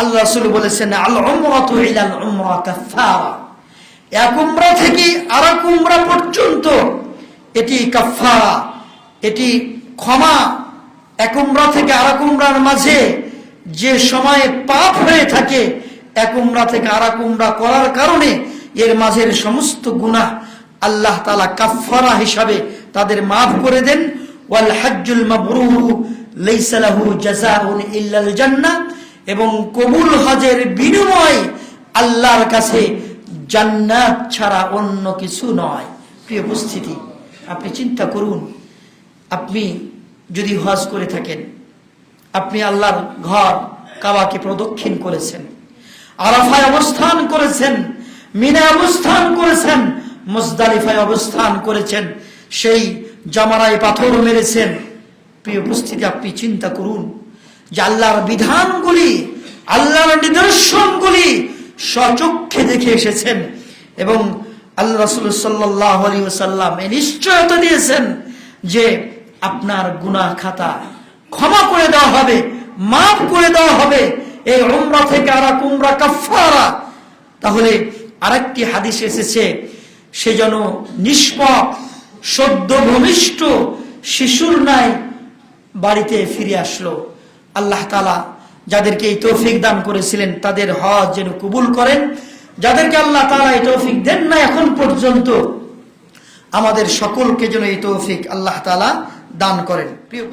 আল্লাহ রাসূল বলেছেন আল উমরাতু ইলাল উমরা কাফারা এক উমরা থেকে আর উমরা পর্যন্ত এটি কাফারা এটি ক্ষমা, এক উমরা থেকে আর উমরার মাঝে যে সময়ে পাপ হয়ে থাকে, এক উমরা থেকে আর উমরা করার কারণে এর মাঝের সমস্ত গুনাহ আল্লাহ তালা কাফারা হিসাবে তাদের মাফ করে দেন। ওয়াল হাজ্জুল মাবরুর লাইসা লাহু জাযাউন ইল্লাল জান্নাহ। এবং কবুল হজের বিনিময় আল্লাহর কাছে জান্নাত ছাড়া অন্য কিছু নয়। প্রিয় উপস্থিতি, আপনি চিন্তা করুন, আপনি যদি হজ করে থাকেন, আপনি আল্লাহর ঘর কাবাকে প্রদক্ষিণ করেছেন, আরাফায় অবস্থান করেছেন মিনা অবস্থান করেছেন, মুজদালিফায় অবস্থান করেছেন, সেই জামারায় পাথর মেরেছেন। প্রিয় উপস্থিতি, আপনি চিন্তা করুন আল্লাহর বিধানগুলি, আল্লাহর নিদর্শনগুলি সচক্ষে দেখে এসেছেন এবং আল্লাহ রসুল সাল্লাহ আলী এ নিশ্চয়তা দিয়েছেন যে আপনার গুনাহ খাতা ক্ষমা করে দেওয়া হবে, মাফ করে দেওয়া হবে। এই উমরা থেকে আর এক উমরা কাফারা তাহলে আরেকটি হাদিস এসেছে, সে যেন নিষ্পাপ, সদ্য ভূমিষ্ঠ শিশুর নাই বাড়িতে ফিরে আসলো। আল্লাহ তালা যাদেরকে এই তৌফিক দান করেছিলেন, তাদের হজ যেন কবুল করেন। যাদেরকে আল্লাহ তালা এই তৌফিক দেন না এখন পর্যন্ত, আমাদের সকলকে যেন এই তৌফিক আল্লাহ তালা দান করেন। প্রিয়